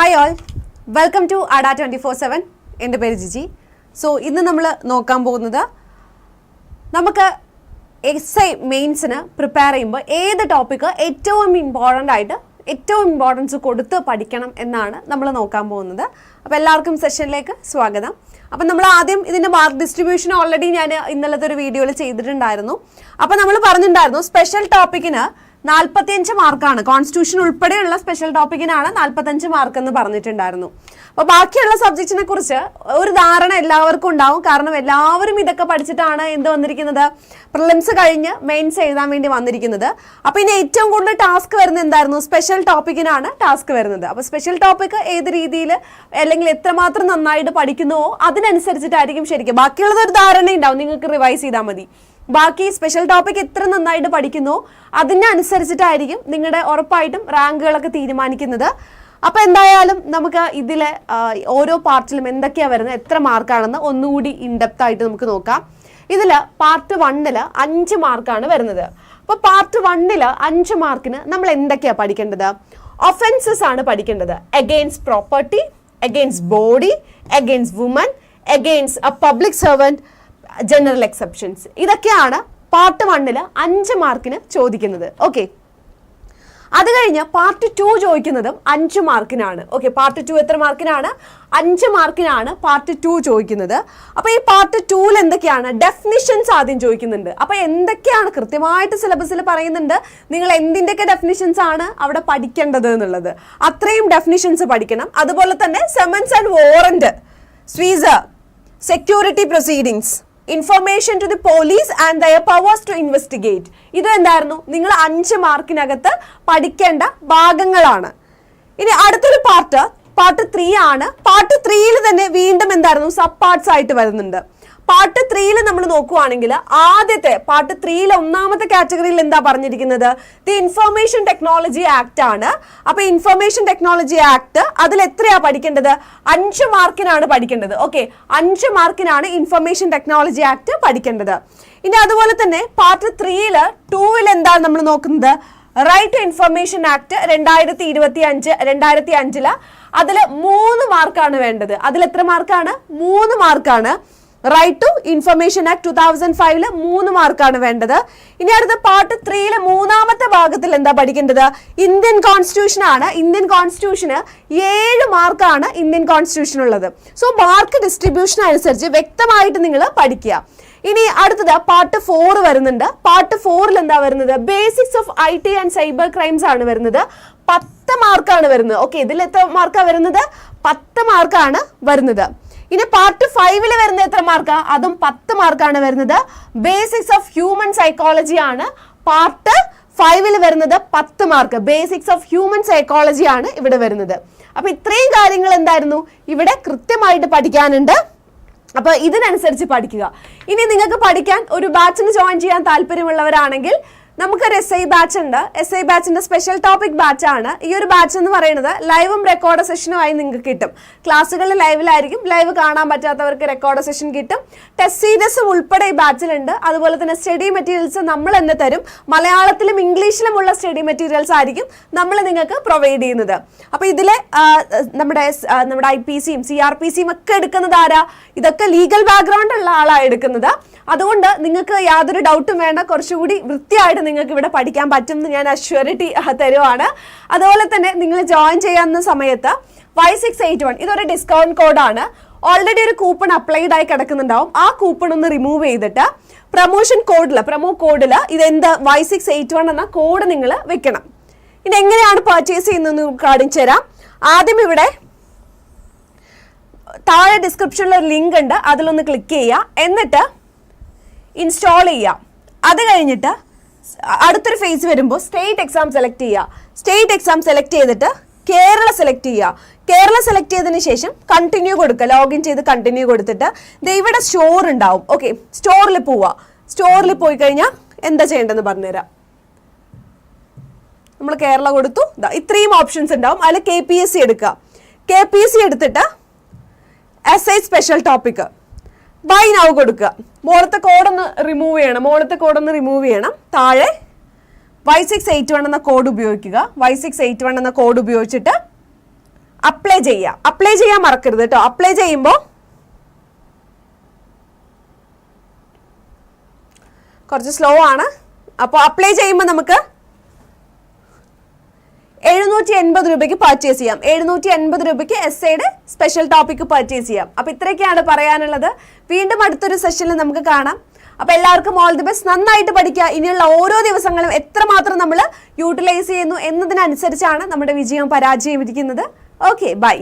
Hi all welcome to അഡ twenty four seven എന്റെ പേര് ജിജി. സോ ഇന്ന് നമ്മൾ നോക്കാൻ പോകുന്നത് നമുക്ക് എസ് ഐ മെയിൻസിന് പ്രിപ്പയർ ചെയ്യുമ്പോൾ ഏത് ടോപ്പിക്ക് ഏറ്റവും ഇമ്പോർട്ടന്റ് ആയിട്ട് ഏറ്റവും ഇമ്പോർട്ടൻസ് കൊടുത്ത് പഠിക്കണം എന്നാണ് നമ്മൾ നോക്കാൻ പോകുന്നത്. അപ്പോൾ എല്ലാവർക്കും സെഷനിലേക്ക് സ്വാഗതം. അപ്പം നമ്മൾ ആദ്യം ഇതിന്റെ മാർക്ക് ഡിസ്ട്രിബ്യൂഷൻ ഓൾറെഡി ഞാൻ ഇന്നലത്തെ ഒരു വീഡിയോയിൽ ചെയ്തിട്ടുണ്ടായിരുന്നു. അപ്പം നമ്മൾ പറഞ്ഞിട്ടുണ്ടായിരുന്നു സ്പെഷ്യൽ ടോപ്പിക്കിന് നാൽപ്പത്തിയഞ്ച് മാർക്കാണ്. കോൺസ്റ്റിറ്റ്യൂഷൻ ഉൾപ്പെടെയുള്ള സ്പെഷ്യൽ ടോപ്പിക്കിനാണ് നാൽപ്പത്തഞ്ച് മാർക്ക് എന്ന് പറഞ്ഞിട്ടുണ്ടായിരുന്നു. അപ്പോൾ ബാക്കിയുള്ള സബ്ജക്റ്റിനെ കുറിച്ച് ഒരു ധാരണ എല്ലാവർക്കും ഉണ്ടാവും. കാരണം എല്ലാവരും ഇതൊക്കെ പഠിച്ചിട്ടാണ് എന്ത് വന്നിരിക്കുന്നത്? പ്രിലിംസ് കഴിഞ്ഞ് മെയിൻസ് എഴുതാൻ വേണ്ടി വന്നിരിക്കുന്നത്. അപ്പോൾ ഇനി ഏറ്റവും കൂടുതൽ ടാസ്ക് വരുന്നത് എന്തായിരുന്നു? സ്പെഷ്യൽ ടോപ്പിക്കിനാണ് ടാസ്ക് വരുന്നത്. അപ്പോൾ സ്പെഷ്യൽ ടോപ്പിക് ഏത് രീതിയിൽ അല്ലെങ്കിൽ എത്രമാത്രം നന്നായിട്ട് പഠിക്കുന്നുവോ അതിനനുസരിച്ചിട്ടായിരിക്കും ശരിക്കും. ബാക്കിയുള്ളത് ഒരു ധാരണ ഉണ്ടാവും നിങ്ങൾക്ക് റിവൈസ് ചെയ്താൽ മതി. ബാക്കി സ്പെഷ്യൽ ടോപ്പിക് എത്ര നന്നായിട്ട് പഠിക്കുന്നു അതിനനുസരിച്ചിട്ടായിരിക്കും നിങ്ങളുടെ ഉറപ്പായിട്ടും റാങ്കുകളൊക്കെ തീരുമാനിക്കുന്നത്. അപ്പൊ എന്തായാലും നമുക്ക് ഇതിലെ ഓരോ പാർട്ടിലും എന്തൊക്കെയാ വരുന്നത് എത്ര മാർക്കാണെന്ന് ഒന്നുകൂടി ഇൻഡെപ്ത് ആയിട്ട് നമുക്ക് നോക്കാം. ഇതിൽ പാർട്ട് വണ്ണിൽ അഞ്ച് മാർക്കാണ് വരുന്നത്. അപ്പൊ പാർട്ട് വണ്ണിൽ അഞ്ച് മാർക്കിന് നമ്മൾ എന്തൊക്കെയാ പഠിക്കേണ്ടത്? ഒഫൻസസ് ആണ് പഠിക്കേണ്ടത്. Against property against body against woman against a public servant general exceptions ഇതൊക്കെയാണ് പാർട്ട് വണ്ണിൽ അഞ്ച് മാർക്കിന് ചോദിക്കുന്നത്. ഓക്കെ അത് കഴിഞ്ഞ് പാർട്ട് ടു ചോദിക്കുന്നതും അഞ്ച് മാർക്കിനാണ് ഓക്കെ പാർട്ട് ടു എത്ര മാർക്കിനാണ് അഞ്ച് മാർക്കിനാണ് പാർട്ട് ടു ചോദിക്കുന്നത്. അപ്പോൾ ഈ പാർട്ട് ടൂവിൽ എന്തൊക്കെയാണ്? ഡെഫിനിഷൻസ് ആദ്യം ചോദിക്കുന്നുണ്ട്. അപ്പോൾ എന്തൊക്കെയാണ്? കൃത്യമായിട്ട് സിലബസിൽ പറയുന്നുണ്ട്. നിങ്ങൾ എന്തിന്റെയൊക്കെ ഡെഫിനിഷൻസ് ആണ് അവിടെ പഠിക്കേണ്ടത് എന്നുള്ളത്. അത്രയും ഡെഫിനിഷൻസ് പഠിക്കണം. അതുപോലെ തന്നെ summons and warrant Suez security proceedings information to the police and their powers to investigate ഇത് എന്തായിരുന്നു നിങ്ങൾ അഞ്ച് മാർക്കിനകത്ത് പഠിക്കേണ്ട ഭാഗങ്ങളാണ്. ഇനി അടുത്തൊരു പാർട്ട് പാർട്ട് ത്രീ ആണ്. പാർട്ട് ത്രീയിൽ തന്നെ വീണ്ടും എന്തായിരുന്നു? സബ് പാർട്സ് ആയിട്ട് വരുന്നുണ്ട്. പാർട്ട് ത്രീയിൽ നമ്മൾ നോക്കുവാണെങ്കിൽ ആദ്യത്തെ പാർട്ട് ത്രീയിലെ ഒന്നാമത്തെ കാറ്റഗറിയിൽ എന്താ പറഞ്ഞിരിക്കുന്നത്? ദി ഇൻഫർമേഷൻ ടെക്നോളജി ആക്ട് ആണ്. അപ്പൊ ഇൻഫർമേഷൻ ടെക്നോളജി ആക്ട് അതിൽ എത്രയാ പഠിക്കേണ്ടത്? അഞ്ച് മാർക്കിനാണ് പഠിക്കേണ്ടത്. ഓക്കെ അഞ്ച് മാർക്കിനാണ് ഇൻഫർമേഷൻ ടെക്നോളജി ആക്ട് പഠിക്കേണ്ടത്. ഇനി അതുപോലെ തന്നെ പാർട്ട് ത്രീയിൽ ടൂവിൽ എന്താണ് നമ്മൾ നോക്കുന്നത് റൈറ്റ് ടു ഇൻഫർമേഷൻ ആക്ട് രണ്ടായിരത്തി ഇരുപത്തി അഞ്ച് രണ്ടായിരത്തി അഞ്ചിൽ അതിൽ മൂന്ന് മാർക്കാണ് വേണ്ടത്. അതിൽ എത്ര മാർക്കാണ്? മൂന്ന് മാർക്കാണ്. Right to information act two thousand ഫൈവിൽ മൂന്ന് മാർക്കാണ് വേണ്ടത്. ഇനി അടുത്ത പാർട്ട് ത്രീയിലെ മൂന്നാമത്തെ ഭാഗത്തിൽ എന്താ പഠിക്കേണ്ടത്? ഇന്ത്യൻ കോൺസ്റ്റിറ്റ്യൂഷൻ ആണ്. ഇന്ത്യൻ കോൺസ്റ്റിറ്റ്യൂഷന് ഏഴ് മാർക്കാണ് ഇന്ത്യൻ കോൺസ്റ്റിറ്റ്യൂഷൻ ഉള്ളത്. സോ മാർക്ക് ഡിസ്ട്രിബ്യൂഷൻ അനുസരിച്ച് വ്യക്തമായിട്ട് നിങ്ങൾ പഠിക്കുക. ഇനി അടുത്തത് പാർട്ട് ഫോർ വരുന്നുണ്ട്. പാർട്ട് ഫോറിൽ എന്താ വരുന്നത്? Basics of I T and cyber crimes ആണ് വരുന്നത്. പത്ത് മാർക്കാണ് വരുന്നത്. ഓക്കെ ഇതിൽ എത്ര മാർക്കാണ് വരുന്നത്? പത്ത് മാർക്കാണ് വരുന്നത്. ഇനി പാർട്ട് ഫൈവിൽ വരുന്ന എത്ര മാർക്കാ അതും പത്ത് മാർക്കാണ് വരുന്നത്. ബേസിക്സ് ഓഫ് ഹ്യൂമൻ സൈക്കോളജി ആണ്. പാർട്ട് ഫൈവിൽ വരുന്നത് പത്ത് mark basics of human psychology ആണ് ഇവിടെ വരുന്നത്. അപ്പൊ ഇത്രയും കാര്യങ്ങൾ എന്തായിരുന്നു? ഇവിടെ കൃത്യമായിട്ട് പഠിക്കാനുണ്ട്. അപ്പൊ ഇതിനനുസരിച്ച് പഠിക്കുക. ഇനി നിങ്ങൾക്ക് പഠിക്കാൻ ഒരു ബാച്ചിന് ജോയിൻ ചെയ്യാൻ താല്പര്യമുള്ളവരാണെങ്കിൽ നമുക്കൊരു എസ് ഐ ബാച്ച് ഉണ്ട്. എസ് ഐ ബാച്ചിന്റെ സ്പെഷ്യൽ ടോപ്പിക് ബാച്ച് ആണ്. ഈ ഒരു ബാച്ച് എന്ന് പറയുന്നത് ലൈവും റെക്കോർഡ് സെഷനുമായി നിങ്ങൾക്ക് കിട്ടും. ക്ലാസ്സുകളിൽ ലൈവിലായിരിക്കും ലൈവ് കാണാൻ പറ്റാത്തവർക്ക് റെക്കോർഡ് സെഷൻ കിട്ടും. ടെസ്റ്റ് സീരീസും ഉൾപ്പെടെ ഈ ബാച്ചിലുണ്ട് അതുപോലെ തന്നെ സ്റ്റഡി മെറ്റീരിയൽസ് നമ്മൾ തന്നെ തരും. മലയാളത്തിലും ഇംഗ്ലീഷിലുമുള്ള സ്റ്റഡി മെറ്റീരിയൽസ് ആയിരിക്കും നമ്മൾ നിങ്ങൾക്ക് പ്രൊവൈഡ് ചെയ്യുന്നത്. അപ്പൊ ഇതിലെ നമ്മുടെ നമ്മുടെ ഐ പി സിയും സി ആർ പി സിയും ഒക്കെ എടുക്കുന്നത് ആരാ? ഇതൊക്കെ ലീഗൽ ബാക്ക്ഗ്രൗണ്ട് ഉള്ള ആളാണ് എടുക്കുന്നത്. അതുകൊണ്ട് നിങ്ങൾക്ക് യാതൊരു ഡൗട്ടും വേണ്ട. കുറച്ചുകൂടി വൃത്തിയായിട്ട് നിങ്ങൾക്ക് ഇവിടെ പഠിക്കാൻ പറ്റും എന്ന് ഞാൻ അഷ്യൂരിറ്റി തരുവാണ്. അതുപോലെ തന്നെ നിങ്ങൾ ജോയിൻ ചെയ്യാവുന്ന സമയത്ത് വൈ സിക്സ് എയ്റ്റ് വൺ ഇതൊരു ഡിസ്കൗണ്ട് കോഡാണ് ഓൾറെഡി ഒരു കൂപ്പൺ അപ്ലൈഡ് ആയി കിടക്കുന്നുണ്ടാവും. ആ കൂപ്പൺ ഒന്ന് റിമൂവ് ചെയ്തിട്ട് പ്രൊമോഷൻ കോഡിൽ പ്രൊമോ കോഡിൽ ഇത് എന്ത് വൈ സിക്സ് എയ്റ്റ് വൺ എന്ന കോഡ് നിങ്ങൾ വെക്കണം. ഇത് എങ്ങനെയാണ് പർച്ചേസ് ചെയ്യുന്നതെന്ന് കാണിച്ചു തരാം. ആദ്യം ഇവിടെ താഴെ ഡിസ്ക്രിപ്ഷനിൽ ഒരു ലിങ്ക് ഉണ്ട്. അതിലൊന്ന് ക്ലിക്ക് ചെയ്യുക. എന്നിട്ട് ഇൻസ്റ്റാൾ ചെയ്യുക. അത് കഴിഞ്ഞിട്ട് അടുത്തൊരു ഫേസ് വരുമ്പോൾ സ്റ്റേറ്റ് എക്സാം സെലക്ട് ചെയ്യുക സ്റ്റേറ്റ് എക്സാം സെലക്ട് ചെയ്തിട്ട് കേരള സെലക്ട് ചെയ്യുക കേരള സെലക്ട് ചെയ്തതിന് ശേഷം കണ്ടിന്യൂ കൊടുക്കുക ലോഗിൻ ചെയ്ത് കണ്ടിന്യൂ കൊടുത്തിട്ട് ഇവിടെ സ്റ്റോർ ഉണ്ടാവും. ഓക്കെ സ്റ്റോറിൽ പോവുക സ്റ്റോറിൽ പോയി കഴിഞ്ഞാൽ എന്താ ചെയ്യേണ്ടതെന്ന് പറഞ്ഞുതരാം. നമ്മൾ കേരള കൊടുത്തു. ഇത്രയും ഓപ്ഷൻസ് ഉണ്ടാവും. അതിൽ കെ പി എസ് സി എടുക്കുക കെ പി എസ് സി എടുത്തിട്ട് S I special topic buy now കൊടുക്കുക. മോളത്തെ കോഡൊന്ന് റിമൂവ് ചെയ്യണം. മോളത്തെ കോഡൊന്ന് റിമൂവ് ചെയ്യണം. താഴെ വൈ സിക്സ് എയ്റ്റ് വൺ എന്ന കോഡ് ഉപയോഗിക്കുക. വൈ സിക്സ് എയ്റ്റ് വൺ എന്ന കോഡ് ഉപയോഗിച്ചിട്ട് അപ്ലൈ ചെയ്യുക. അപ്ലൈ ചെയ്യാൻ മറക്കരുത് കേട്ടോ അപ്ലൈ ചെയ്യുമ്പോൾ കുറച്ച് സ്ലോ ആണ്. അപ്പോൾ അപ്ലൈ ചെയ്യുമ്പോൾ നമുക്ക് എഴുന്നൂറ്റി എൺപത് രൂപയ്ക്ക് പർച്ചേസ് ചെയ്യാം. എഴുന്നൂറ്റി എൺപത് രൂപയ്ക്ക് എസ് എയുടെ സ്പെഷ്യൽ ടോപ്പിക്ക് പർച്ചേസ് ചെയ്യാം. അപ്പോൾ ഇത്രയൊക്കെയാണ് പറയാനുള്ളത്. വീണ്ടും അടുത്തൊരു സെഷനിൽ നമുക്ക് കാണാം. അപ്പോൾ എല്ലാവർക്കും ഓൾ ദി ബെസ്റ്റ് നന്നായിട്ട് പഠിക്കുക. ഇനിയുള്ള ഓരോ ദിവസങ്ങളും എത്രമാത്രം നമ്മൾ യൂട്ടിലൈസ് ചെയ്യുന്നു എന്നതിനനുസരിച്ചാണ് നമ്മുടെ വിജയവും പരാജയം ഇരിക്കുന്നത്. Okay bye